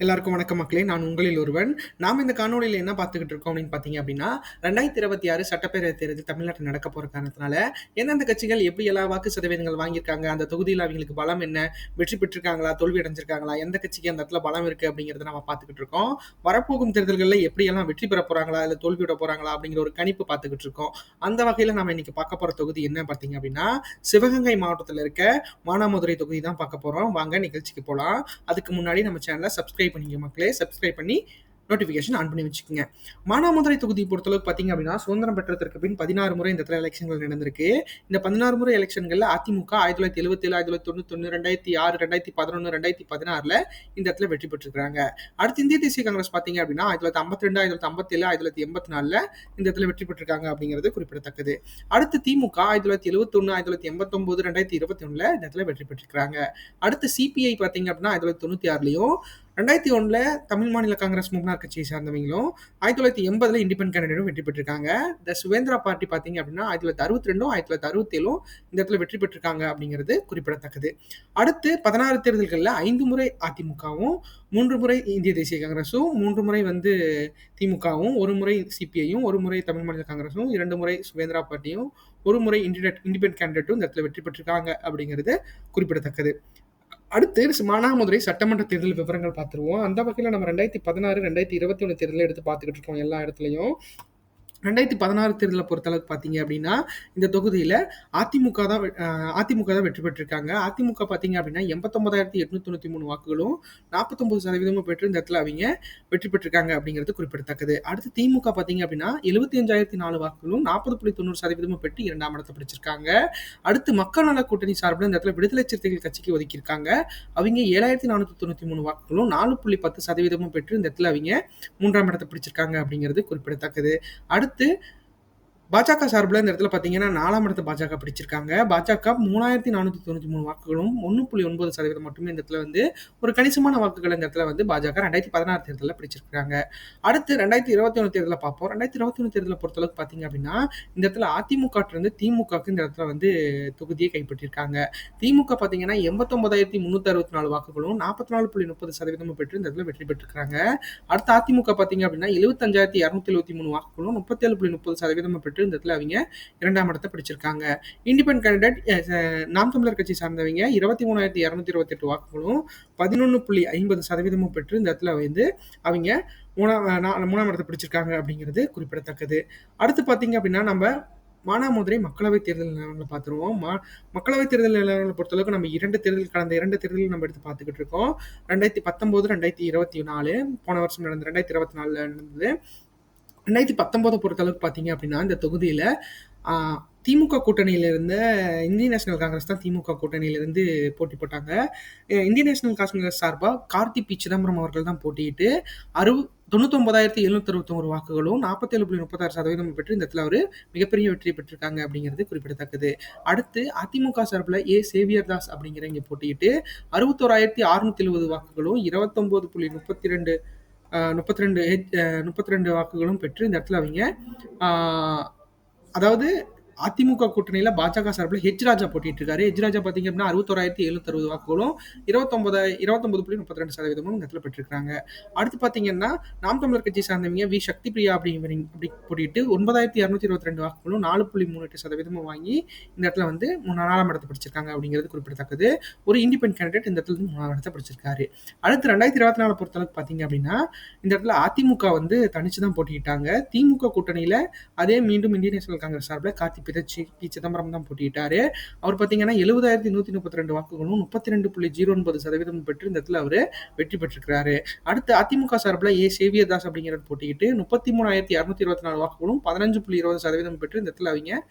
எல்லாருக்கும் வணக்கம் மக்களே நான் உங்களில் ஒருவன். நாம் இந்த காணொலியில் என்ன பார்த்துக்கிட்டு இருக்கோம் அப்படின்னு பார்த்தீங்க அப்படின்னா ரெண்டாயிரத்தி இருபத்தி ஆறு சட்டப்பேரவை தேர்தல் தமிழ்நாட்டில் நடக்க போகிற காரணத்தினால எந்தெந்த கட்சிகள் எப்படி எல்லா வாக்கு சதவீதங்கள் வாங்கியிருக்காங்க அந்த தொகுதியில் அவங்களுக்கு பலம் என்ன வெற்றி பெற்றிருக்காங்களா தோல்வி அடைஞ்சிருக்காங்களா எந்த கட்சிக்கு அந்த இடத்துல பலம் இருக்குது அப்படிங்கிறத நம்ம பார்த்துக்கிட்டு இருக்கோம். வரப்போகும் தேர்தல்களில் எப்படியெல்லாம் வெற்றி பெற போகிறாங்களா இல்லை தோல்வியிட போகிறாங்களா அப்படிங்கிற ஒரு கணிப்பு பார்த்துக்கிட்டு இருக்கோம். அந்த வகையில் நம்ம இன்னைக்கு பார்க்க போகிற தொகுதி என்ன பார்த்தீங்க அப்படின்னா சிவகங்கை மாவட்டத்தில் இருக்க மானாமதுரை தொகுதி தான் பார்க்க போகிறோம் வாங்க நிகழ்ச்சிக்கு போகலாம் அதுக்கு முன்னாடி நம்ம சேனலை சப்ஸ்கிரைப் பண்ணிக்க மக்களே. சப்ஸ்கிரைப் பண்ணி நோட்டிஃபிகேஷன் ஆன் பண்ணி வச்சுக்கோங்க. மானாமதுரை தொகுதி பொறுத்தளவுக்கு பார்த்தீங்க அப்படின்னா சுதந்திரம் பெற்றதற்கு பின் பதினாறு முறை இந்த இடத்துல எலெக்ஷன்கள் நடந்திருக்கு. இந்த பதினாறு முறை எலெக்ஷன்களில் அதிமுக ஆயிரத்தி தொள்ளாயிரத்தி எழுபத்தி ஏழு ஆயிரத்தி தொள்ளாயிரத்தி தொண்ணூத்தொன்று ரெண்டாயிரத்தி ஆறு ரெண்டாயிரத்தி பதினொன்று ரெண்டாயிரத்தி பதினாறில் இந்த இடத்துல வெற்றி பெற்றிருக்காங்க அடுத்து இந்திய தேசிய காங்கிரஸ் பார்த்தீங்க அப்படின்னா ஆயிரத்தி தொள்ளாயிரத்தி ஐம்பத்தி ரெண்டு ஆயிரத்தி தொள்ளாயிரத்தி ஐம்பத்தேழு ஆயிரத்தி தொள்ளாயிரத்தி எண்பத்தி நாலில் இந்த இடத்துல வெற்றி பெற்றிருக்காங்க அப்படிங்கிறது குறிப்பிடத்தக்கது. அடுத்து திமுக ஆயிரத்தி தொள்ளாயிரத்தி எழுபத்தொன்று ஆயிரத்தி தொள்ளாயிரத்தி எண்பத்தொம்போது ரெண்டாயிரத்தி இருபத்தி ஒன்றில் இந்த இடத்துல வெற்றி பெற்றிருக்காங்க அடுத்து சிபிஐ பார்த்தீங்க அப்படின்னா ஆயிரத்தி தொள்ளாயிரத்தி தொண்ணூற்றி ஆறுலையும் ரெண்டாயிரத்தி ஒன்றில் தமிழ் மாநில காங்கிரஸ் முன்னாள் கட்சியை சார்ந்தவங்களும் ஆயிரத்தி தொள்ளாயிரத்தி எண்பதில் இண்டிபெண்ட் கேண்டிடேட்டும் வெற்றி பெற்றிருக்காங்க. த சுவேந்திரா பார்ட்டி பார்த்தீங்க அப்படின்னா ஆயிரத்தி தொள்ளாயிரத்தி அறுபத்தி ரெண்டும் ஆயிரத்தி தொள்ளாயிரத்தி அறுபத்தேழும் இந்த இடத்துல வெற்றி பெற்றிருக்காங்க அப்படிங்கிறது குறிப்பிடத்தக்கது. அடுத்து பதினாறு தேர்தல்களில் ஐந்து முறை அதிமுகவும் மூன்று முறை இந்திய தேசிய காங்கிரஸும் மூன்று முறை வந்து திமுகவும் ஒரு முறை சிபிஐயும் ஒரு முறை தமிழ் மாநில காங்கிரஸும் இரண்டு முறை சுவேந்திரா பார்ட்டியும் ஒரு முறை இண்டிபெண்ட் இண்டிபெண்ட் கேண்டிடேட்டும் இந்த இடத்துல வெற்றி பெற்றிருக்காங்க அப்படிங்கிறது குறிப்பிடத்தக்கது. அடுத்து மானாமதுரை சட்டமன்ற தேர்தல் விவரங்கள் பார்த்துருவோம். அந்த வகையில் நம்ம ரெண்டாயிரத்தி பதினாறு ரெண்டாயிரத்தி இருபத்தி ஒன்று தேர்தலில் எடுத்து பார்த்துக்கிட்டு இருக்கோம் எல்லா இடத்துலையும். ரெண்டாயிரத்தி பதினாறு தேர்தலை பொறுத்தளவுக்கு பார்த்தீங்க அப்படின்னா இந்த தொகுதியில் அதிமுக தான் அதிமுக தான் வெற்றி பெற்றிருக்காங்க. அதிமுக பார்த்தீங்க அப்படின்னா எண்பத்தொம்பதாயிரத்தி எட்நூத்தி தொண்ணூற்றி மூணு வாக்குகளும் நாற்பத்தொம்பது சதவீதமும் பெற்று இந்த இடத்துல அவங்க வெற்றி பெற்றிருக்காங்க அப்படிங்கிறது குறிப்பிடத்தக்கது. அடுத்து திமுக பார்த்தீங்க அப்படின்னா எழுபத்தி அஞ்சாயிரத்தி நாலு வாக்குகளும் நாற்பது புள்ளி தொண்ணூறு சதவீதமும் பெற்று இரண்டாம் இடத்தை பிடிச்சிருக்காங்க. அடுத்து மக்கள் நல கூட்டணி சார்பில் இந்த இடத்துல விடுதலை சிறுத்தைகள் கட்சிக்கு ஒதுக்கியிருக்காங்க. அவங்க ஏழாயிரத்தி நானூற்றி தொண்ணூற்றி மூணு வாக்குகளும் நாலு புள்ளி பத்து சதவீதமும் பெற்று இந்த இடத்துல அவங்க மூன்றாம் இடத்தை பிடிச்சிருக்காங்க அப்படிங்கிறது குறிப்பிடத்தக்கது. அடுத்து அடுத்து பாஜக சார்பில் இந்த இடத்துல பார்த்தீங்கன்னா நாலாம் இடத்த பாஜக பிடிச்சிருக்காங்க. பாஜக மூணாயிரத்தி நானூற்றி தொண்ணூற்றி மூணு வாக்குகளும் ஒன்று புள்ளி ஒன்பது சதவீதம் மட்டுமே இந்த இடத்துல வந்து ஒரு கணிசமான வாக்குகள் இந்த இடத்துல வந்து பாஜக ரெண்டாயிரத்தி பதினாறு தேர்தலில் பிடிச்சிருக்காங்க அடுத்து ரெண்டாயிரத்தி இருபத்தி ஒன்று தேர்தலில் பார்ப்போம். ரெண்டாயிரத்தி இருபத்தி ஒன்று தேர்தலில் பொறுத்தளவுக்கு பார்த்தீங்க அப்படின்னா இந்த இடத்துல அதிமுக திமுகவுக்கு இந்த இடத்துல வந்து தொகுதியை கைப்பற்றியிருக்காங்க திமுக பார்த்தீங்கன்னா எண்பத்தொன்பதாயிரத்தி முந்நூற்றி அறுபத்தி நாலு வாக்குகளும் நாற்பத்தி நாலு புள்ளி முப்பது சதவீதமும் பெற்று இந்த இடத்துல வெற்றி பெற்றிருக்காங்க அடுத்து அதிமுக பார்த்தீங்க அப்படின்னா எழுபத்தஞ்சாயிரத்தி இரநூத்தி எழுபத்தி மூணு வாக்குகளும் முப்பத்தேழு புள்ளி முப்பது சதவீதமும் பெற்று இந்த இடத்துல அவங்க இரண்டாம் இடத்தை பிடிச்சிருக்காங்க. இண்டிபெண்ட் கேண்டிடேட் நாம் தமிழர் கட்சி சார்ந்தவங்க இருபத்தி மூணாயிரத்தி இரநூத்தி இருபத்தெட்டு வாக்குகளும் பதினொன்று புள்ளி ஐம்பது சதவீதமும் பெற்று இந்த இடத்துல வந்து அவங்க மூணாம் மூணாம் இடத்தை பிடிச்சிருக்காங்க அப்படிங்கிறது குறிப்பிடத்தக்கது. அடுத்து பார்த்தீங்க அப்படின்னா நம்ம மானாமதுரை மக்களவைத் தேர்தல் நிலவரங்களை பார்த்துருவோம். மா மக்களவைத் தேர்தல் நிலவரங்களை பொறுத்தளவுக்கு நம்ம இரண்டு தேர்தல் கடந்த இரண்டு தேர்தல் நம்ம எடுத்து பார்த்துக்கிட்டு இருக்கோம். ரெண்டாயிரத்தி பத்தொம்போது ரெண்டாயிரத்தி இருபத்தி நாலு போன வருஷம் நடந்த ரெண்டாயிரத்தி இருபத்தி நாலில் நடந்தது. ரெண்டாயிரத்தி பத்தொம்போதை பொறுத்தளவுக்கு பார்த்தீங்க அப்படின்னா இந்த தொகுதியில் திமுக கூட்டணியிலிருந்த இந்திய நேஷனல் காங்கிரஸ் தான் திமுக கூட்டணியிலிருந்து போட்டி போட்டாங்க. இந்திய நேஷனல் காங்கிரஸ் சார்பாக கார்த்தி பி. சிதம்பரம் அவர்கள் தான் போட்டியிட்டு அறுபது தொண்ணூத்தொன்பதாயிரத்தி எழுநூத்தி அறுபத்தொரு வாக்குகளும் நாற்பத்தேழு புள்ளி முப்பத்தாறு சதவீதம் பெற்று இந்த இடத்துல அவர் மிகப்பெரிய வெற்றியை பெற்றிருக்காங்க அப்படிங்கிறது குறிப்பிடத்தக்கது. அடுத்து அதிமுக சார்பில் ஏ. சேவியர் தாஸ் அப்படிங்கிற இங்கே போட்டியிட்டு அறுபத்தோராயிரத்தி அறுநூத்தி எழுபது வாக்குகளும் இருபத்தொம்போது புள்ளி முப்பத்தி ரெண்டு முப்பத்தி ரெண்டு முப்பத்தி ரெண்டு வாக்குகளும் பெற்று இந்த இடத்துல அவங்க அதாவது அதிமுக கூட்டணியில் பாஜக சார்பில் ஹெச் ராஜா போட்டிட்டு இருக்காரு. ஹெச் ராஜா பார்த்தீங்க அப்படின்னா அறுபத்தோராயிரத்தி எழுநூத்தி அறுபது வாக்குகளும் இருபத்தொன்பது இருபத்தொன்பது புள்ளி முப்பத்தி ரெண்டு சதவீதமும் இடத்துல பெற்றிருக்காங்க. அடுத்து பார்த்தீங்கன்னா நாம் தமிழர் கட்சி சார்ந்தவங்க வி. சக்தி பிரியா அப்படிங்கிற அப்படி போட்டிட்டு ஒன்பதாயிரத்தி இரநூத்தி இருபத்தி ரெண்டு வாக்குகளும் நாலு புள்ளி மூணு எட்டு சதவீதமும் வாங்கி இந்த இடத்துல வந்து நாலாம் இடத்தை பிடிச்சிருக்காங்க அப்படிங்கிறது குறிப்பிடத்தக்கது. ஒரு இண்டிபெண்ட் கேண்டிடேட் இந்த இடத்துல மூணாம் இடத்தை பிடிச்சிருக்காரு. அடுத்து ரெண்டாயிரத்தி இருபத்தி நாலு பொறுத்தளவுக்கு பார்த்தீங்க அப்படின்னா இந்த இடத்துல அதிமுக வந்து தனிச்சு தான் போட்டிட்டாங்க திமுக கூட்டணியில் அதே மீண்டும் இந்திய நேஷனல் காங்கிரஸ் சார்பில் கார்த்திக் பிதச்சி பி சிதம்பரம் தான் போட்டிட்டாரு அவர் பார்த்தீங்கன்னா எழுபதாயிரத்தி நூற்றி முப்பத்தி ரெண்டு வாக்குகளும் முப்பத்தி ரெண்டு புள்ளி ஜீரோ ஒன்பது சதவீதம் பெற்று இந்த இடத்துல அவர் வெற்றி பெற்றிருக்கிறாரு. அடுத்து அதிமுக சார்பில் ஏ சேவியதாஸ் அப்படிங்கிறவர் போட்டிக்கிட்டு முப்பத்தி மூணாயிரத்தி இரநூத்தி இருபத்தி நாலு வாக்குகளும் பதினஞ்சு புள்ளி இருபது சதவீதம் பெற்று இந்த இடத்துல அவங்க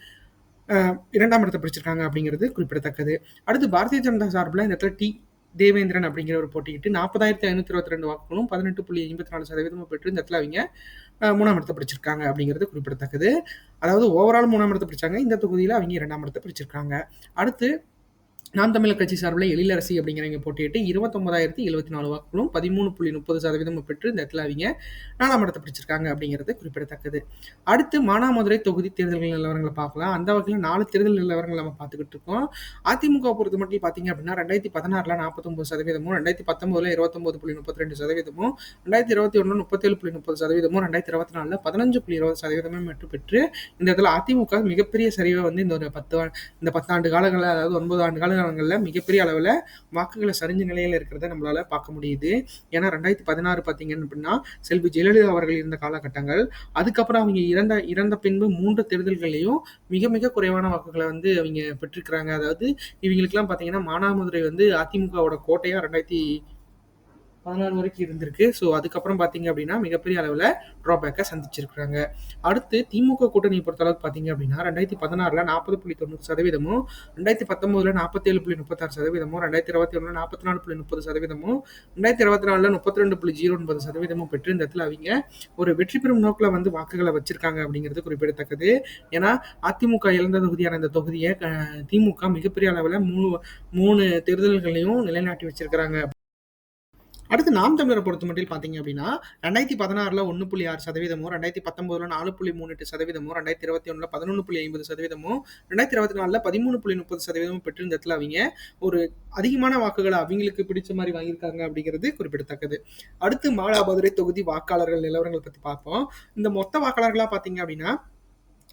இரண்டாம் இடத்தை பிடிச்சிருக்காங்க அப்படிங்கிறது குறிப்பிடத்தக்கது. அடுத்து பாரதிய ஜனதா சார்பில் இந்த இடத்துல டி தேவேந்திரன் அப்படிங்கிற ஒரு போட்டிக்கிட்டு நாற்பதாயிரத்தி ஐநூற்றி இருபத்தி ரெண்டு வாக்குகளும் பதினெட்டு புள்ளி ஐம்பத்தி நாலு சதவீதமாக பெற்று இந்த இடத்துல அவங்க மூணாம் இடத்தை பிடிச்சிருக்காங்க அப்படிங்கிறது குறிப்பிடத்தக்கது. அதாவது ஓவரால் மூணாம் இடத்தை பிடிச்சாங்க. இந்த தொகுதியில் அவங்க இரண்டாம் இடத்தை பிடிச்சிருக்காங்க. அடுத்து நாம் தமிழர் கட்சி சார்பில் எழிலரசி அப்படிங்கிறவங்க போட்டியிட்டு இருபத்தொம்பதாயிரத்தி எழுபத்தி நாலு வாக்குகளும் பதிமூணு புள்ளி முப்பது சதவீதம் பெற்று இந்த இடத்துல அவங்க நாலாம் இடத்தை பிடிச்சிருக்காங்க அப்படிங்கிறது குறிப்பிடத்தக்கது. அடுத்து மானாமதுரை தொகுதி தேர்தல்கள் நிலவரங்களை பார்க்கலாம். அந்த வகையில் நாலு தேர்தல் நிலவரங்கள் நம்ம பார்த்துக்கிட்டு இருக்கோம். அதிமுக பொறுத்த மட்டும் பார்த்தீங்க அப்படின்னா ரெண்டாயிரத்தி பதினாறுல நாற்பத்தொம்பது சதவீதமும் ரெண்டாயிரத்தி பத்தொன்பதுல இருபத்தொம்பது புள்ளி முப்பத்தி ரெண்டு சதவீதமும் ரெண்டாயிரத்தி இருபத்தி ஒன்று முப்பத்தேழு புள்ளி முப்பது சதவீதமும் ரெண்டாயிரத்தி இருபத்தி நாலில் பதினஞ்சு புள்ளி இருபது சதவீதமும் மட்டும் பெற்று இந்த இடத்துல அதிமுக மிகப்பெரிய சரிவை வந்து இந்த ஒரு பத்து இந்த பத்தாண்டு காலங்களில் அதாவது ஒன்பது ஆண்டு காலங்கள் மாகாணங்களில் மிகப்பெரிய அளவில் வாக்குகளை சரிஞ்ச நிலையில் இருக்கிறத நம்மளால் பார்க்க முடியுது. ஏன்னா ரெண்டாயிரத்தி பதினாறு பார்த்தீங்கன்னு அப்படின்னா செல்வி ஜெயலலிதா அவர்கள் இருந்த காலகட்டங்கள். அதுக்கப்புறம் அவங்க இறந்த இறந்த பின்பு மூன்று தேர்தல்களையும் மிக மிக குறைவான வாக்குகளை வந்து அவங்க பெற்றிருக்கிறாங்க. அதாவது இவங்களுக்குலாம் பார்த்தீங்கன்னா மானாமதுரை வந்து அதிமுகவோட கோட்டையாக ரெண்டாயிரத்தி பதினாறு வரைக்கும் இருந்திருக்கு. ஸோ அதுக்கப்புறம் பார்த்தீங்க அப்படின்னா மிகப்பெரிய அளவில் ட்ராபேக்கை சந்திச்சிருக்கிறாங்க. அடுத்து திமுக கூட்டணி பொறுத்தளவுக்கு பார்த்தீங்க அப்படின்னா ரெண்டாயிரத்தி பதினாறில் நாற்பது புள்ளி தொண்ணூறு சதவீதமும் ரெண்டாயிரத்தி பத்தொம்போதில் நாற்பத்தேழு புள்ளி முப்பத்தாறு சதவீதமும் ரெண்டாயிரத்தி இருபத்தி ஒன்றில் நாற்பத்தி நாலு புள்ளி முப்பது சதவீதமும் ரெண்டாயிரத்தி இருபத்தி நாலில் முப்பத்தி ரெண்டு புள்ளி ஜீரோ ஒன்பது சதவீதமும் பெற்று இந்த இடத்துல அவங்க ஒரு வெற்றி பெறும் நோக்கில் வந்து வாக்குகளை வச்சிருக்காங்க அப்படிங்கிறது குறிப்பிடத்தக்கது. ஏன்னா அதிமுக இழந்த தொகுதியான இந்த தொகுதியை திமுக மிகப்பெரிய அளவில் மூணு மூணு தேர்தல்களையும் நிலைநாட்டி வச்சிருக்கிறாங்க. அடுத்து நாம் தமிழரை பொறுத்த மட்டும் பார்த்தீங்க அப்படின்னா ரெண்டாயிரத்தி பதினாறில் ஒன்று புள்ளி ஆறு சதவீதமும் ரெண்டாயிரத்தி பத்தொம்போதில் நாலு புள்ளி மூணு எட்டு சதவீதமும் ரெண்டாயிரத்தி இருபத்தி ஒன்றில் பதினொன்று புள்ளி ஐம்பது சதவீதமும் ரெண்டாயிரத்தி இருபத்தி நாலில் பதிமூணு புள்ளி முப்பது சதவீதமும் பெற்றிருந்ததுல அவங்க ஒரு அதிகமான வாக்குகளை அவங்களுக்கு பிடிச்ச மாதிரி வாங்கியிருக்காங்க அப்படிங்கிறது குறிப்பிடத்தக்கது. அடுத்து மாலாபதுரை தொகுதி வாக்காளர்கள் நிலவரங்களை பற்றி பார்ப்போம். இந்த மொத்த வாக்காளர்களாக பார்த்தீங்க அப்படின்னா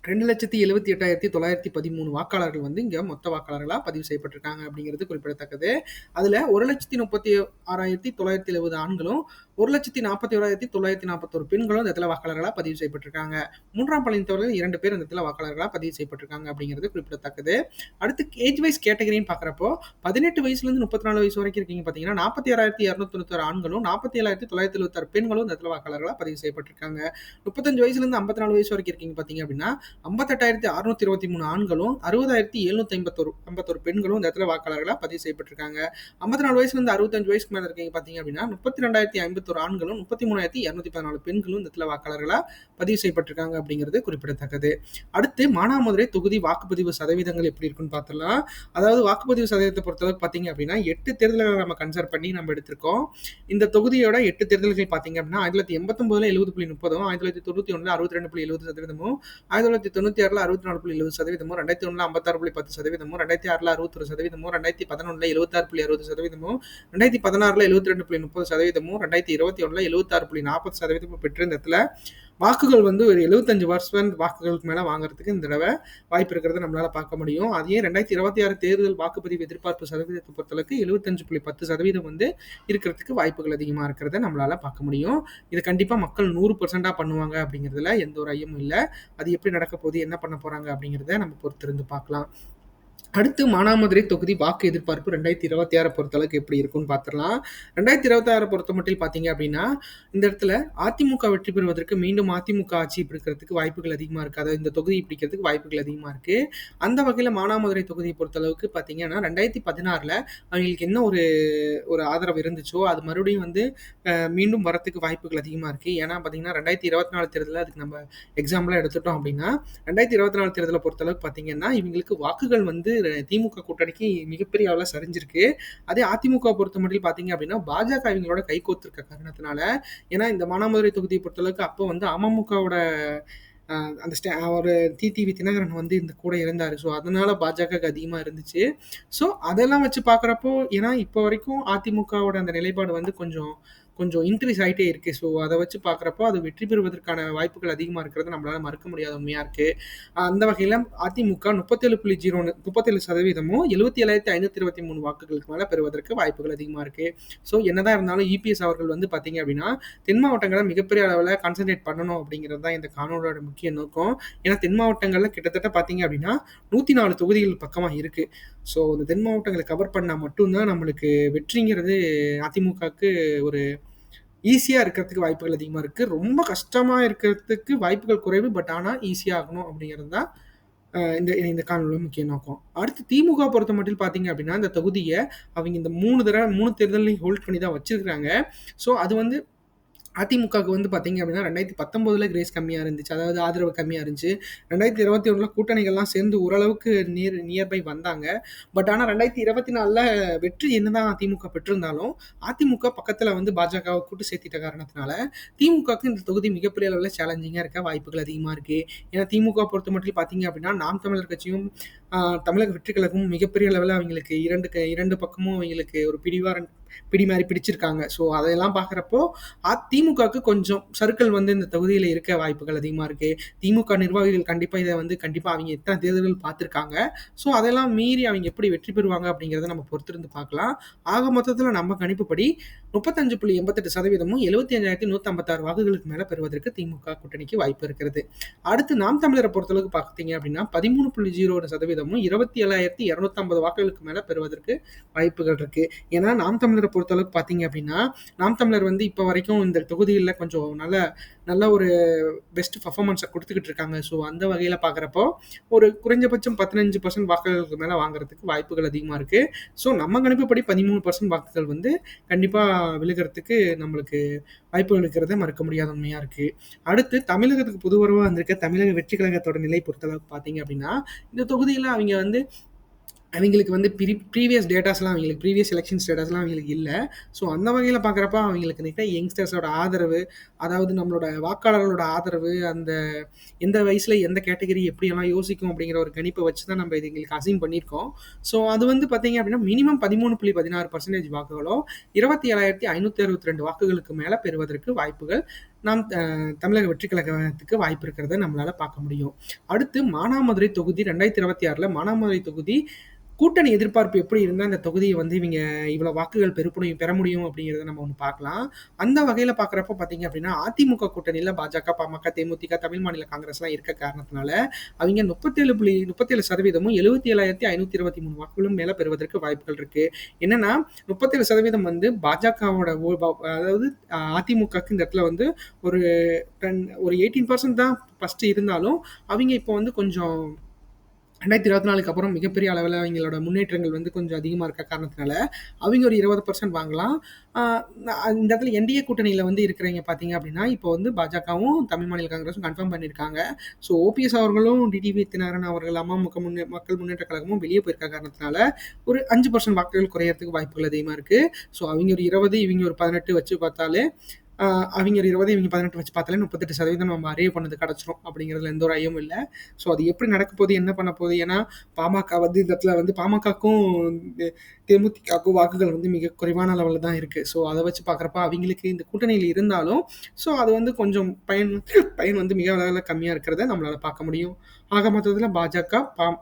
ரெண்டு லட்சத்தி எழுபத்தி எட்டாயிரத்தி தொள்ளாயிரத்தி பதிமூணு வாக்காளர்கள் வந்து இங்கே மொத்த வாக்காளர்களாக பதிவு செய்யப்பட்டிருக்காங்க அப்படிங்கிறது குறிப்பிடத்தக்கது. அதில் ஒரு லட்சத்தி முப்பத்தி ஆறாயிரத்தி தொள்ளாயிரத்தி எழுபது ஆண்களும் ஒரு லட்சத்தி நாற்பத்தி ஓராயிரத்தி தொள்ளாயிரத்தி நாற்பத்தொரு பெண்களும் இந்த இடத்துல வாக்காளர்களாக பதிவு செய்யப்பட்டிருக்காங்க. மூன்றாம் பள்ளித்தவர்கள் இரண்டு பேர் இந்த இடத்துல வாக்காளர்களாக பதிவு செய்யப்பட்டிருக்காங்க அப்படிங்கிறது குறிப்பிடத்தக்கது. அடுத்து ஏஜ் வைஸ் கேட்டகரின்னு பார்க்குறப்போ பதினெட்டு வயசுலேருந்து முப்பத்தி நாலு வயசு வரைக்கும் இருக்கீங்க பார்த்தீங்கன்னா நாற்பத்தி ஆறாயிரத்தி இரநூத்தி தொண்ணூத்தாறு ஆண்களும் நாற்பத்தி ஏழாயிரத்தி தொள்ளாயிரத்தி எழுபத்தாறு பெண்களும் இந்த இடத்துல வாக்காளர்களாக பதிவு செய்யப்பட்டிருக்காங்க. முப்பத்தஞ்சு வயசுலேருந்து ஐம்பத்தி நாலு வயசு வரைக்கும் இருக்கீங்க பார்த்தீங்க அப்படின்னா ஐம்பத்தெட்டாயிரத்தி அறுநூத்தி இருபத்தி மூணு ஆண்களும் அறுபதாயிரத்தி எழுநூத்தி ஐம்பத்தொரு ஐம்பத்தொரு பெண்களும் இந்த இடத்துல வாக்காளர்களாக பதிவு செய்யப்பட்டிருக்காங்க. ஐம்பத்தி நாலு வயசுலேருந்து அறுபத்தஞ்சு வயசுக்கு மேலே இருக்கீங்க பார்த்தீங்க அப்படின்னா முப்பத்தி ரெண்டாயிரத்தி ஐம்பத்தி ஐம்பத்தொரு ஆண்களும் முப்பத்தி மூணாயிரத்தி இரநூத்தி பதினாலு பெண்களும் இந்த இடத்துல வாக்காளர்களாக பதிவு செய்யப்பட்டிருக்காங்க அப்படிங்கிறது குறிப்பிடத்தக்கது. அடுத்து மானாமதுரை தொகுதி வாக்குப்பதிவு சதவீதங்கள் எப்படி இருக்குன்னு பார்த்தலாம் அதாவது வாக்குப்பதிவு சதவீதத்தை பொறுத்தளவுக்கு பார்த்தீங்க அப்படின்னா எட்டு தேர்தல்களை நம்ம கன்சர்வ் பண்ணி நம்ம எடுத்திருக்கோம். இந்த தொகுதியோட எட்டு தேர்தல்கள் பார்த்தீங்க அப்படின்னா ஆயிரத்தி தொள்ளாயிரத்தி எண்பத்தொம்பதுல எழுபது புள்ளி முப்பதும் ஆயிரத்தி தொள்ளாயிரத்தி தொண்ணூற்றி ஒன்றில் அறுபத்தி ரெண்டு புள்ளி எழுபது சதவீதமும் ஆயிரத்தி தொள்ளாயிரத்தி தொண்ணூற்றி ஆறில் அறுபத்தி நாலு புள்ளி எழுபது சதவீதமும் ரெண்டாயிரத்தி ஒன்றில் ஐம்பத்தாறு புள்ளி பத்து சதவீதமும் ரெண்டாயிரத்தி ஆறில் அறுபத்தொரு சதவீதமும் ரெண்டாயிரத்தி பதினொன்றில் எழுபத்தாறு புள்ளி அறுபது சதவீதமும் ரெண்டாயிரத்தி பதினாறுல எழுபத்தி ரெண்டு புள்ளி முப்பது சதவீதமும் ரெண்டாயிரத்தி இருபத்தி ஒன்றில் எழுபத்தாறு புள்ளி நாற்பது சதவீதம் பெற்றிருந்த இடத்துல வாக்குகள் வந்து ஒரு எழுபத்தஞ்சு பர்சன்ட் வாக்குகளுக்கு மேலே வாங்குறதுக்கு இந்த தடவை வாய்ப்பு இருக்கிறத நம்மளால பார்க்க முடியும். அதே ரெண்டாயிரத்தி இருபத்தி ஆறு தேர்தல் வாக்குப்பதிவு எதிர்பார்ப்பு சதவீதத்தை பொறுத்தளவுக்கு எழுபத்தஞ்சு புள்ளி பத்து சதவீதம் வந்து இருக்கிறதுக்கு வாய்ப்புகள் அதிகமாக இருக்கிறத நம்மளால பார்க்க முடியும். இது கண்டிப்பாக மக்கள் நூறு பர்சண்டாக பண்ணுவாங்க அப்படிங்கிறதுல எந்த ஒரு ஐயமும் இல்லை. அது எப்படி நடக்க போகுது என்ன பண்ண போகிறாங்க அப்படிங்கிறத நம்ம பொறுத்திருந்து பார்க்கலாம். அடுத்து மானாமதுரை தொகுதி வாக்கு எதிர்பார்ப்பு ரெண்டாயிரத்தி இருபத்தி ஆறை பொறுத்தளவுக்கு எப்படி இருக்கும்னு பார்த்துடலாம். ரெண்டாயிரத்தி இருபத்தி ஆறு பொறுத்த மட்டும் பார்த்தீங்க அப்படின்னா இந்த இடத்துல அதிமுக வெற்றி பெறுவதற்கு மீண்டும் அதிமுக ஆட்சி பிடிக்கிறதுக்கு வாய்ப்புகள் அதிகமாக இருக்குது அதாவது இந்த தொகுதி பிடிக்கிறதுக்கு வாய்ப்புகள் அதிகமாக இருக்குது அந்த வகையில் மானாமதுரை தொகுதியை பொறுத்தளவுக்கு பார்த்தீங்கன்னா ரெண்டாயிரத்தி பதினாறில் அவங்களுக்கு என்ன ஒரு ஒரு ஆதரவு இருந்துச்சோ அது மறுபடியும் வந்து மீண்டும் வரத்துக்கு வாய்ப்புகள் அதிகமாக இருக்குது ஏன்னா பார்த்தீங்கன்னா ரெண்டாயிரத்தி இருபத்தி நாலு தேர்தலில் அதுக்கு நம்ம எக்ஸாம்பிளாக எடுத்துட்டோம் அப்படின்னா ரெண்டாயிரத்தி இருபத்தி நாலு தேர்தலை பொறுத்தளவுக்கு பார்த்தீங்கன்னா இவங்களுக்கு வாக்குகள் வந்து திமுக கூட்டணிக்கு மிகப்பெரிய அளவில் சரிஞ்சிருக்கு. அதே அதிமுக பொறுத்த மட்டும் பார்த்தீங்க அப்படின்னா பாஜக இவங்களோட கை கோத்திருக்க காரணத்தினால ஏன்னா இந்த மானாமதுரை தொகுதியை பொறுத்தளவுக்கு அப்போ வந்து அமமுகவோட அந்த ஸ்டே ஒரு டிடிவி தினகரன் வந்து இந்த கூட இருந்தார் ஸோ அதனால பாஜகவுக்கு அதிகமாக இருந்துச்சு. ஸோ அதெல்லாம் வச்சு பார்க்குறப்போ ஏன்னா இப்போ வரைக்கும் அதிமுகவோட அந்த நிலைப்பாடு வந்து கொஞ்சம் கொஞ்சம் இன்க்ரீஸ் ஆகிட்டே இருக்குது ஸோ அதை வச்சு பார்க்குறப்போ அது வெற்றி பெறுவதற்கான வாய்ப்புகள் அதிகமாக இருக்கிறது நம்மளால் மறுக்க முடியாத உண்மையாக இருக்குது அந்த வகையில் அதிமுக முப்பத்தேழு புள்ளி ஜீரோ முப்பத்தேழு சதவீதமும் எழுபத்தி ஏழாயிரத்தி ஐநூற்றி இருபத்தி மூணு வாக்குகளுக்கு மேலே பெறுவதற்கு வாய்ப்புகள் அதிகமாக இருக்குது ஸோ என்னதான் இருந்தாலும் இபிஎஸ் அவர்கள் வந்து பார்த்தீங்க அப்படின்னா தென் மாவட்டங்களை மிகப்பெரிய அளவில் கான்சென்ட்ரேட் பண்ணணும் அப்படிங்கிறது தான் இந்த காணொலியோட முக்கிய நோக்கம். ஏன்னா தென் மாவட்டங்களில் கிட்டத்தட்ட பார்த்தீங்க அப்படின்னா நூற்றி நாலு தொகுதிகள் பக்கமாக இருக்குது ஸோ இந்த தென் மாவட்டங்களை கவர் பண்ணால் மட்டும்தான் நம்மளுக்கு வெற்றிங்கிறது அதிமுகவுக்கு ஒரு ஈஸியாக இருக்கிறதுக்கு வாய்ப்புகள் அதிகமாக இருக்குது ரொம்ப கஷ்டமாக இருக்கிறதுக்கு வாய்ப்புகள் குறைவு பட் ஆனால் ஈஸியாக ஆகணும் அப்படிங்கிறது தான் இந்த இந்த காணொலி முக்கிய நோக்கம். அடுத்து திமுக பொறுத்த மட்டும் பார்த்தீங்க அப்படின்னா இந்த தொகுதியை அவங்க இந்த மூணு தடவை மூணு தேர்தலையும் ஹோல்ட் பண்ணி தான் வச்சுருக்கிறாங்க. ஸோ அது வந்து அதிமுகவுக்கு வந்து பார்த்தீங்க அப்படின்னா ரெண்டாயிரத்தி பத்தொம்போதில் கிரேஸ் கம்மியாக இருந்துச்சு. அதாவது ஆதரவு கம்மியாக இருந்துச்சு. ரெண்டாயிரத்தி இருபத்தி ஒன்றில் கூட்டணிகள்லாம் சேர்ந்து ஓரளவுக்கு நியர் நியர்பை வந்தாங்க. பட் ஆனால் ரெண்டாயிரத்தி இருபத்தி நாலில் வெற்றி என்னதான் அதிமுக பெற்றிருந்தாலும் அதிமுக பக்கத்தில் வந்து பாஜகவை கூட்டு சேர்த்திட்ட காரணத்தினால திமுகவுக்கு இந்த தொகுதி மிகப்பெரிய அளவில் சேலஞ்சிங்காக இருக்க வாய்ப்புகள் அதிகமாக இருக்குது ஏன்னா திமுக பொறுத்த மட்டும் பார்த்தீங்க அப்படின்னா நாம் தமிழர் கட்சியும் தமிழக வெற்றி கழகமும் மிகப்பெரிய அளவில் அவங்களுக்கு இரண்டு இரண்டு பக்கமும் அவங்களுக்கு ஒரு பிடிவாரன் பிடி மாதிரி பிடிச்சிருக்காங்க. ஸோ அதையெல்லாம் பார்க்குறப்போ அதிமுகவுக்கு கொஞ்சம் சர்க்கிள் வந்து இந்த தொகுதியில் இருக்க வாய்ப்புகள் அதிகமாக இருக்குது திமுக நிர்வாகிகள் கண்டிப்பாக இதை வந்து கண்டிப்பாக அவங்க எத்தனை தேர்தல்கள் பார்த்துருக்காங்க. ஸோ அதெல்லாம் மீறி அவங்க எப்படி வெற்றி பெறுவாங்க அப்படிங்கிறத நம்ம பொறுத்திருந்து பார்க்கலாம். ஆக மொத்தத்தில் நம்ம கணிப்புப்படி முப்பத்தஞ்சு புள்ளி எண்பத்தெட்டு சதவீதமும் எழுபத்தி அஞ்சாயிரத்தி நூத்தி ஐம்பத்தாறு வாக்குகளுக்கு மேல பெறுவதற்கு திமுக கூட்டணிக்கு வாய்ப்பு இருக்கிறது அடுத்து நாம் தமிழரை பொறுத்தளவுக்கு பார்த்தீங்க அப்படின்னா பதிமூணு புள்ளி ஜீரோ சதவீதமும் இருபத்தி ஏழாயிரத்தி இரநூத்தம்பது வாக்குகளுக்கு மேலே பெறுவதற்கு வாய்ப்புகள் இருக்குது ஏன்னா நாம் தமிழரை பொறுத்தளவுக்கு பார்த்தீங்க அப்படின்னா நாம் தமிழர் வந்து இப்போ வரைக்கும் இந்த தொகுதியில் கொஞ்சம் நல்ல நல்ல ஒரு பெஸ்ட் பர்ஃபார்மன்ஸை கொடுத்துக்கிட்டு இருக்காங்க. ஸோ அந்த வகையில் பார்க்குறப்போ ஒரு குறைஞ்சபட்சம் பதினஞ்சு பர்சன்ட் வாக்குகளுக்கு மேலே வாங்குறதுக்கு வாய்ப்புகள் அதிகமாக இருக்குது ஸோ நம்ம கணிப்புப்படி பதிமூணு பர்சன்ட் வாக்குகள் வந்து கண்டிப்பாக விழுகிறதுக்கு நம்மளுக்கு வாய்ப்புகள் இருக்கிறத மறுக்க முடியாத உண்மையாக இருக்குது அடுத்து தமிழகத்துக்கு புதுவரவாக வந்திருக்க தமிழக வெற்றி கழகத்தோட நிலை பொறுத்தளவுக்கு பார்த்தீங்க அப்படின்னா இந்த தொகுதியில் அவங்க வந்து அவங்களுக்கு வந்து ப்ரீ ப்ரீவியஸ் டேட்டாஸ்லாம் அவங்களுக்கு ப்ரீவியஸ் எலெக்ஷன் டேட்டாஸ்லாம் அவங்களுக்கு இல்லை. ஸோ அந்த வகையில் பார்க்குறப்ப அவங்களுக்கு நிற்க யங்ஸ்டர்ஸோட ஆதரவு அதாவது நம்மளோட வாக்காளர்களோட ஆதரவு அந்த எந்த வயசில் எந்த கேட்டகரி எப்படியெல்லாம் யோசிக்கும் அப்படிங்கிற ஒரு கணிப்பை வச்சு தான் நம்ம இது எங்களுக்கு அசைன் பண்ணியிருக்கோம். ஸோ அது வந்து பார்த்தீங்க அப்படின்னா மினிமம் பதிமூணு புள்ளி பதினாறு பர்சன்டேஜ் வாக்குகளோ இருபத்தி ஏழாயிரத்தி ஐநூற்றி அறுபத்தி ரெண்டு வாக்குகளுக்கு மேலே பெறுவதற்கு வாய்ப்புகள் நாம் தமிழக வெற்றி கழகத்துக்கு வாய்ப்பு இருக்கிறத நம்மளால் பார்க்க முடியும். அடுத்து மானாமதுரை தொகுதி ரெண்டாயிரத்தி இருபத்தி ஆறில் மானாமதுரை தொகுதி கூட்டணி எதிர்பார்ப்பு எப்படி இருந்தால் அந்த தொகுதியை வந்து இவங்க இவ்வளோ வாக்குகள் பெருப்படையும் பெற முடியும் அப்படிங்கிறத நம்ம ஒன்று பார்க்கலாம். அந்த வகையில் பார்க்குறப்ப பார்த்தீங்க அப்படின்னா அதிமுக கூட்டணியில் பாஜக பாமக தேமுதிக தமிழ் மாநில காங்கிரஸ்லாம் இருக்க காரணத்தினால அவங்க முப்பத்தேழு புள்ளி முப்பத்தேழு சதவீதமும் எழுபத்தி ஏழாயிரத்தி ஐநூற்றி இருபத்தி மூணு வாக்குகளும் மேலே பெறுவதற்கு வாய்ப்புகள் இருக்குது என்னன்னா முப்பத்தேழு சதவீதம் வந்து பாஜகவோட அதாவது அதிமுகக்கு இந்த இடத்துல வந்து ஒரு ஒரு எயிட்டீன் பர்சன்ட் தான் ஃபஸ்ட்டு இருந்தாலும் அவங்க இப்போ வந்து கொஞ்சம் ரெண்டாயிரத்தி இருபத்தி நாலுக்கு அப்புறம் மிகப்பெரிய அளவில் அவங்களோட முன்னேற்றங்கள் வந்து கொஞ்சம் அதிகமாக இருக்க காரணத்தினால அவங்க ஒரு இருபது பர்சன்ட் வாங்கலாம். இந்த இடத்துல என்டிஏ கூட்டணியில் வந்து இருக்கிறவங்க பார்த்தீங்க அப்படின்னா இப்போ வந்து பாஜகவும் தமிழ் மாநில காங்கிரஸும் கன்ஃபார்ம் பண்ணியிருக்காங்க. ஸோ ஓபிஎஸ் அவர்களும் டிடிவி தினகரன் அவர்கள் அம்மா முக முன்னே மக்கள் முன்னேற்ற கழகமும் வெளியே போயிருக்க காரணத்தினால ஒரு அஞ்சு பர்சன்ட் வாக்குகள் குறையறதுக்கு வாய்ப்புகள் அதிகமாக இருக்குது ஸோ அவங்க ஒரு இருபது இவங்க ஒரு பதினெட்டு வச்சு பார்த்தாலே அவங்க இருபது இவங்க பதினெட்டு வச்சு பார்த்தாலே முப்பத்தெட்டு சதவீதம் நம்ம அரைவ் பண்ணது கிடச்சிரும் அப்படிங்கிறதுல எந்த ஒரு ஐயமும் இல்லை. ஸோ அது எப்படி நடக்க போகுது என்ன பண்ண போகுது? ஏன்னா பாமக வந்து இந்த இடத்துல வந்து பாமகக்கும் தேமுதிகக்கும் வாக்குகள் வந்து மிக குறைவான லெவலில் தான் இருக்குது ஸோ அதை வச்சு பார்க்குறப்ப அவங்களுக்கு இந்த கூட்டணியில் இருந்தாலும் ஸோ அது வந்து கொஞ்சம் பயன் பயன் வந்து மிக அளவில் கம்மியாக இருக்கிறத நம்மளால் பார்க்க முடியும். ஆக மொத்தத்தில் பாஜக பாம்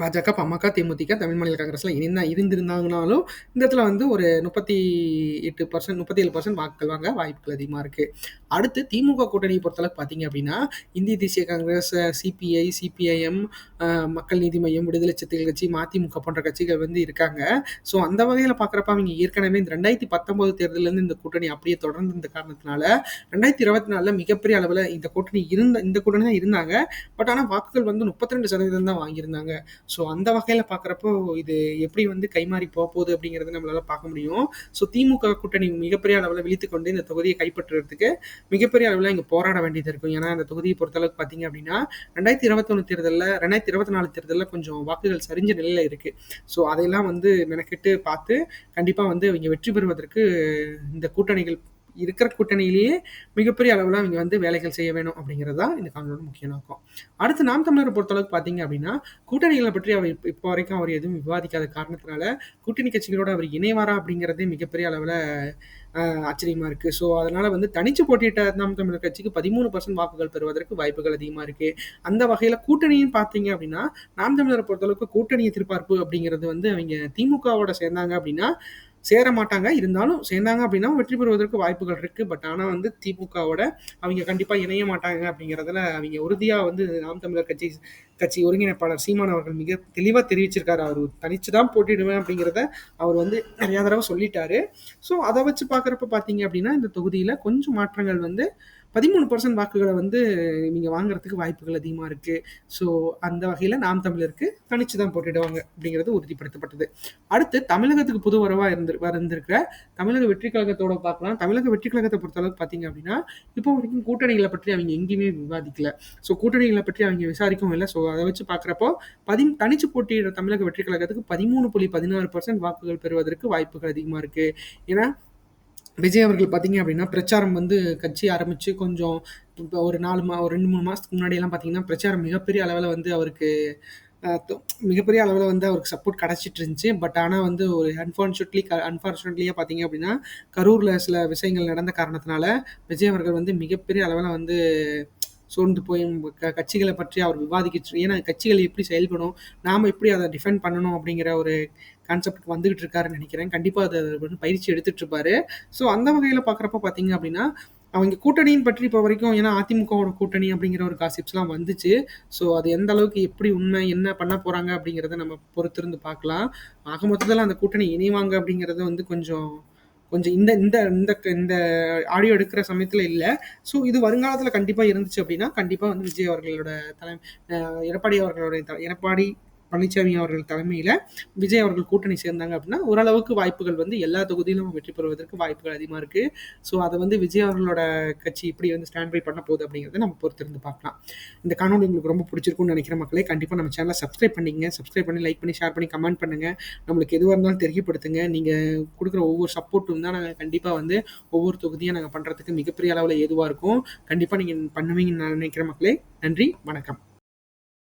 பாஜக பாமக தேமுதிக தமிழ் மாநில காங்கிரஸ்ல இணைந்தா இருந்திருந்தாங்கனாலும் இந்த இடத்துல வந்து ஒரு முப்பத்தி எட்டு பர்சன்ட் முப்பத்தி ஏழு பர்சன்ட் வாக்குகள் வாங்க வாய்ப்புகள் அதிகமாக இருக்கு. அடுத்து திமுக கூட்டணியை பொறுத்தளவுக்கு பார்த்தீங்க அப்படின்னா இந்திய தேசிய காங்கிரஸ் சிபிஐ சிபிஐஎம் மக்கள் நீதி மையம் விடுதலை சிறுத்தைகள் கட்சி மதிமுக போன்ற கட்சிகள் வந்து இருக்காங்க. ஸோ அந்த வகையில் பார்க்குறப்ப அவங்க ஏற்கனவே இந்த ரெண்டாயிரத்தி பத்தொன்பது தேர்தலேருந்து இந்த கூட்டணி அப்படியே தொடர்ந்து இந்த காரணத்தினால ரெண்டாயிரத்தி இருபத்தி நாலில் மிகப்பெரிய அளவில் இந்த கூட்டணி இருந்த இந்த கூட்டணி தான் இருந்தாங்க. பட் ஆனால் வாக்குகள் வந்து முப்பத்தி ரெண்டு சதவீதம் தான் வாங்கியிருந்தாங்க. ஸோ அந்த வகையில் பார்க்குறப்போ இது எப்படி வந்து கைமாறி போக போகுது அப்படிங்கிறத நம்மளால் பார்க்க முடியும். ஸோ திமுக கூட்டணி மிகப்பெரிய அளவில் விழித்து கொண்டு இந்த தொகுதியை கைப்பற்றுறதுக்கு மிகப்பெரிய அளவில் இங்கே போராட வேண்டியது இருக்கும். ஏன்னா இந்த தொகுதியை பொறுத்தளவுக்கு பார்த்தீங்க அப்படின்னா ரெண்டாயிரத்தி இருபத்தொன்று தேர்தலில் ரெண்டாயிரத்தி இருபத்தி நாலு தேர்தலில் கொஞ்சம் வாக்குகள் சரிஞ்ச நிலையில் இருக்குது ஸோ அதையெல்லாம் வந்து மெனக்கெட்டு பார்த்து கண்டிப்பாக வந்து இங்கே வெற்றி பெறுவதற்கு இந்த கூட்டணிகள் இருக்கிற கூட்டணியிலேயே மிகப்பெரிய அளவில் அவங்க வந்து வேலைகள் செய்ய வேணும் அப்படிங்கிறது தான் இந்த காங்கிரஸோட முக்கிய நோக்கம். அடுத்து நாம் தமிழரை பொறுத்தளவுக்கு பார்த்தீங்க அப்படின்னா கூட்டணிகளை பற்றி அவர் இப்போ வரைக்கும் அவர் எதுவும் விவாதிக்காத காரணத்தினால கூட்டணி கட்சிகளோட அவர் இணைவாரா அப்படிங்கிறதே மிகப்பெரிய அளவில் ஆச்சரியமாக இருக்குது ஸோ அதனால் வந்து தனிச்சு போட்டியிட்ட நாம் தமிழர் கட்சிக்கு பதிமூணு பர்சன்ட் வாக்குகள் பெறுவதற்கு வாய்ப்புகள் அதிகமாக இருக்குது அந்த வகையில் கூட்டணியும் பார்த்தீங்க அப்படின்னா நாம் தமிழரை பொறுத்தளவுக்கு கூட்டணி எதிர்பார்ப்பு அப்படிங்கிறது வந்து அவங்க திமுகவோட சேர்ந்தாங்க அப்படின்னா சேர மாட்டாங்க இருந்தாலும் சேர்ந்தாங்க அப்படின்னா வெற்றி பெறுவதற்கு வாய்ப்புகள் இருக்குது பட் ஆனால் வந்து திமுகவோட அவங்க கண்டிப்பாக இணைய மாட்டாங்க அப்படிங்கிறதுல அவங்க உறுதியாக வந்து நாம் தமிழர் கட்சி கட்சி ஒருங்கிணைப்பாளர் சீமான் அவர்கள் மிக தெளிவாக தெரிவிச்சிருக்காரு. அவர் தனிச்சு தான் போட்டிடுவேன் அப்படிங்கிறத அவர் வந்து நிறையா தடவை சொல்லிட்டாரு. ஸோ அதை வச்சு பார்க்குறப்ப பார்த்தீங்க அப்படின்னா இந்த தொகுதியில் கொஞ்சம் மாற்றங்கள் வந்து பதிமூணு பர்சன்ட் வாக்குகளை வந்து நீங்கள் வாங்குறதுக்கு வாய்ப்புகள் அதிகமாக இருக்குது ஸோ அந்த வகையில் நாம் தமிழருக்கு தனிச்சு தான் போட்டுடுவாங்க அப்படிங்கிறது உறுதிப்படுத்தப்பட்டது. அடுத்து தமிழகத்துக்கு புது வரவாக இருந்து வந்திருக்கிற தமிழக வெற்றி கழகத்தோட பார்க்கலாம். தமிழக வெற்றி கழகத்தை பொறுத்தளவுக்கு பார்த்தீங்க அப்படின்னா இப்போ வரைக்கும் கூட்டணிகளை பற்றி அவங்க எங்கேயுமே விவாதிக்கல. ஸோ கூட்டணிகளை பற்றி அவங்க விசாரிக்கவும் இல்லை. ஸோ அதை வச்சு பார்க்குறப்போ பதி தனிச்சு போட்டியிடுற தமிழக வெற்றி கழகத்துக்கு பதிமூணு புள்ளி பதினாறு பர்சன்ட் வாக்குகள் பெறுவதற்கு வாய்ப்புகள் அதிகமாக இருக்குது ஏன்னா விஜய் அவர்கள் பார்த்தீங்க அப்படின்னா பிரச்சாரம் வந்து கட்சி ஆரம்பித்து கொஞ்சம் இப்போ ஒரு நாலு மா ஒரு ரெண்டு மூணு மாதத்துக்கு முன்னாடியெல்லாம் பார்த்தீங்கன்னா பிரச்சாரம் மிகப்பெரிய அளவில் வந்து அவருக்கு மிகப்பெரிய அளவில் வந்து அவருக்கு சப்போர்ட் கிடச்சிட்டு இருந்துச்சு. பட் ஆனால் வந்து ஒரு அன்ஃபார்ச்சுனேட்லி க அன்ஃபார்ச்சுனேட்லியாக பார்த்தீங்க அப்படின்னா கரூரில் சில விஷயங்கள் நடந்த காரணத்தினால விஜய் அவர்கள் வந்து மிகப்பெரிய அளவில் வந்து சோர்ந்து போய் க கட்சிகளை பற்றி அவர் விவாதிக்கிட்டு ஏன்னா கட்சிகள் எப்படி செயல்படும் நாம் எப்படி அதை டிஃபெண்ட் பண்ணணும் அப்படிங்கிற ஒரு கான்செப்ட் வந்துகிட்டு இருக்காருன்னு நினைக்கிறேன். கண்டிப்பாக அதை வந்து பயிற்சி எடுத்துட்டு இருப்பாரு ஸோ அந்த வகையில் பார்க்குறப்ப பார்த்தீங்க அப்படின்னா அவங்க கூட்டணியின் பற்றி இப்போ வரைக்கும் ஏன்னா அதிமுகவோட கூட்டணி அப்படிங்கிற ஒரு காசிப்ஸ்லாம் வந்துச்சு. ஸோ அது எந்த அளவுக்கு எப்படி உண்மை என்ன பண்ண போகிறாங்க அப்படிங்கிறத நம்ம பொறுத்திருந்து பார்க்கலாம். ஆக மொத்தத்தில் அந்த கூட்டணி இணைவாங்க அப்படிங்கிறத வந்து கொஞ்சம் கொஞ்சம் இந்த இந்த இந்த இந்த ஆடியோ எடுக்கிற சமயத்தில் இல்லை. ஸோ இது வருங்காலத்தில் கண்டிப்பாக இருந்துச்சு அப்படின்னா கண்டிப்பாக வந்து விஜய் அவர்களோட தலை எடப்பாடி அவர்களுடைய எடப்பாடி பழனிசாமி அவர்கள் தலைமையில் விஜய் அவர்கள் கூட்டணி சேர்ந்தாங்க அப்படின்னா ஓரளவுக்கு வாய்ப்புகள் வந்து எல்லா தொகுதியிலும் வெற்றி பெறுவதற்கு வாய்ப்புகள் அதிகமாக இருக்குது ஸோ அதை வந்து விஜய் அவர்களோட கட்சி இப்படி வந்து ஸ்டாண்ட் பை பண்ண போகுது அப்படிங்கிறத நம்ம பொறுத்திருந்து பார்க்கலாம். இந்த காணொலி உங்களுக்கு ரொம்ப பிடிச்சிருக்கும்னு நினைக்கிற மக்களே கண்டிப்பாக நம்ம சேனலை சப்ஸ்கிரைப் பண்ணிங்க சப்ஸ்கிரைப் பண்ணி லைக் பண்ணி ஷேர் பண்ணி கமெண்ட் பண்ணுங்கள் நம்மளுக்கு எதுவாக இருந்தாலும் தெரியப்படுத்துங்க. நீங்கள் கொடுக்குற ஒவ்வொரு சப்போர்ட்டும் தான் நாங்கள் கண்டிப்பாக வந்து ஒவ்வொரு தொகுதியும் நாங்கள் பண்ணுறதுக்கு மிகப்பெரிய அளவில் ஏதுவாக இருக்கும். கண்டிப்பாக நீங்கள் பண்ணுவீங்கன்னு நினைக்கிற மக்களே நன்றி வணக்கம்.